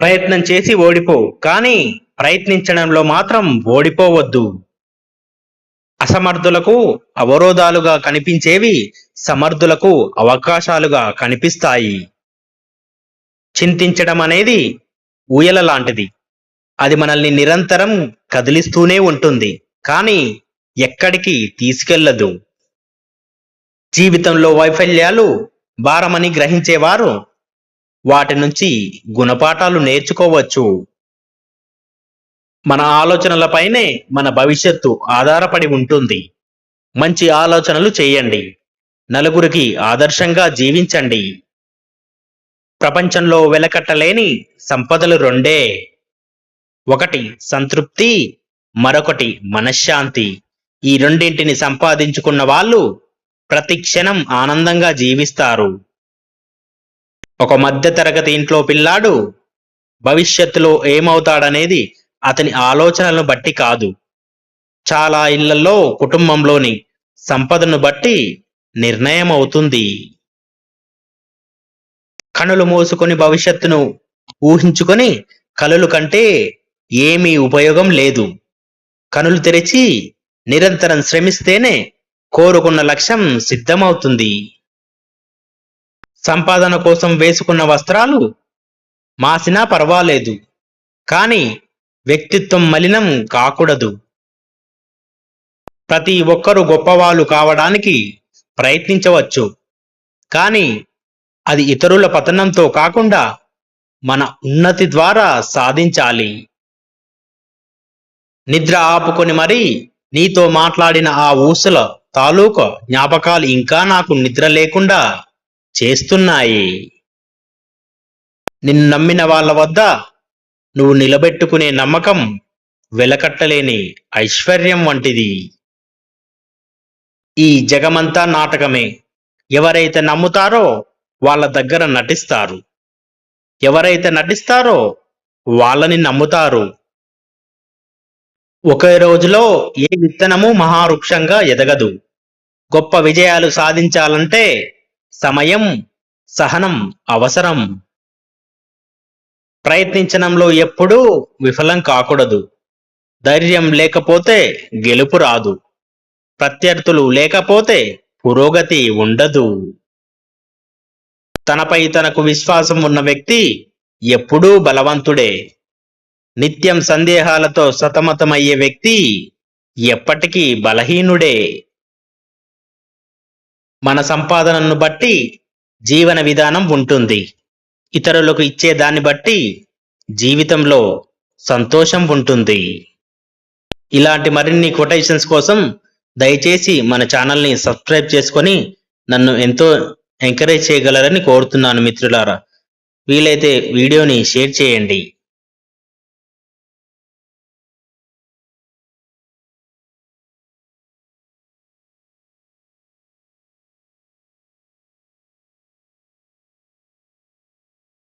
ప్రయత్నం చేసి ఓడిపో కానీ ప్రయత్నించడంలో మాత్రం ఓడిపోవద్దు. అసమర్థులకు అవరోధాలుగా కనిపించేవి సమర్థులకు అవకాశాలుగా కనిపిస్తాయి. చింతించడం అనేది ఊయల లాంటిది. అది మనల్ని నిరంతరం కదిలిస్తూనే ఉంటుంది కానీ ఎక్కడికి తీసుకెళ్ళదు. జీవితంలో వైఫల్యాలు భారమని గ్రహించేవారు వాటి నుంచి గుణపాఠాలు నేర్చుకోవచ్చు. మన ఆలోచనలపైనే మన భవిష్యత్తు ఆధారపడి ఉంటుంది. మంచి ఆలోచనలు చేయండి. నలుగురికి ఆదర్శంగా జీవించండి. ప్రపంచంలో వెలకట్టలేని సంపదలు రెండే. ఒకటి సంతృప్తి మరొకటి మనశ్శాంతి. ఈ రెండింటిని సంపాదించుకున్న వాళ్ళు ప్రతి క్షణం ఆనందంగా జీవిస్తారు. ఒక మధ్యతరగతి ఇంట్లో పిల్లాడు భవిష్యత్తులో ఏమవుతాడనేది అతని ఆలోచనలను బట్టి కాదు. చాలా ఇళ్ళలో కుటుంబంలోని సంపదను బట్టి నిర్ణయం అవుతుంది కనులు మూసుకొని భవిష్యత్తును ఊహించుకొని కలలు కంటే ఏమీ ఉపయోగం లేదు. కనులు తెరిచి నిరంతరం శ్రమిస్తేనే కోరుకున్న లక్ష్యం సిద్ధమవుతుంది. సంపాదన కోసం వేసుకున్న వస్త్రాలు మాసినా పర్వాలేదు కానీ వ్యక్తిత్వం మలినం కాకూడదు. ప్రతి ఒక్కరూ గొప్పవాళ్ళు కావడానికి ప్రయత్నించవచ్చు కానీ అది ఇతరుల పతనంతో కాకుండా మన ఉన్నతి ద్వారా సాధించాలి. నిద్ర ఆపుకొని మరి నీతో మాట్లాడిన ఆ ఊసుల తాలూకు జ్ఞాపకాలు ఇంకా నాకు నిద్ర లేకుండా చేస్తున్నాయి. నిన్ను నమ్మిన వాళ్ళ వద్ద నువ్వు నిలబెట్టుకునే నమ్మకం వెలకట్టలేని ఐశ్వర్యం వంటిది. ఈ జగమంతా నాటకమే. ఎవరైతే నమ్ముతారో వాళ్ళ దగ్గర నటిస్తారు. ఎవరైతే నటిస్తారో వాళ్ళని నమ్ముతారు. ఒకే రోజులో ఏ విత్తనము మహావృక్షంగా ఎదగదు. గొప్ప విజయాలు సాధించాలంటే సమయం సహనం అవసరం. ప్రయత్నించడంలో ఎప్పుడూ విఫలం కాకూడదు. ధైర్యం లేకపోతే గెలుపు రాదు. ప్రత్యర్థులు లేకపోతే పురోగతి ఉండదు. తనపై తనకు విశ్వాసం ఉన్న వ్యక్తి ఎప్పుడూ బలవంతుడే. నిత్యం సందేహాలతో సతమతమయ్యే వ్యక్తి ఎప్పటికీ బలహీనుడే. మన సంపాదనను బట్టి జీవన విధానం ఉంటుంది. ఇతరులకు ఇచ్చే దాన్ని బట్టి జీవితంలో సంతోషం ఉంటుంది. ఇలాంటి మరిన్ని కొటేషన్స్ కోసం దయచేసి మన ఛానల్ని సబ్స్క్రైబ్ చేసుకొని నన్ను ఎంతో ఎంకరేజ్ చేయగలరని కోరుతున్నాను మిత్రులారా. వీలైతే వీడియోని షేర్ చేయండి.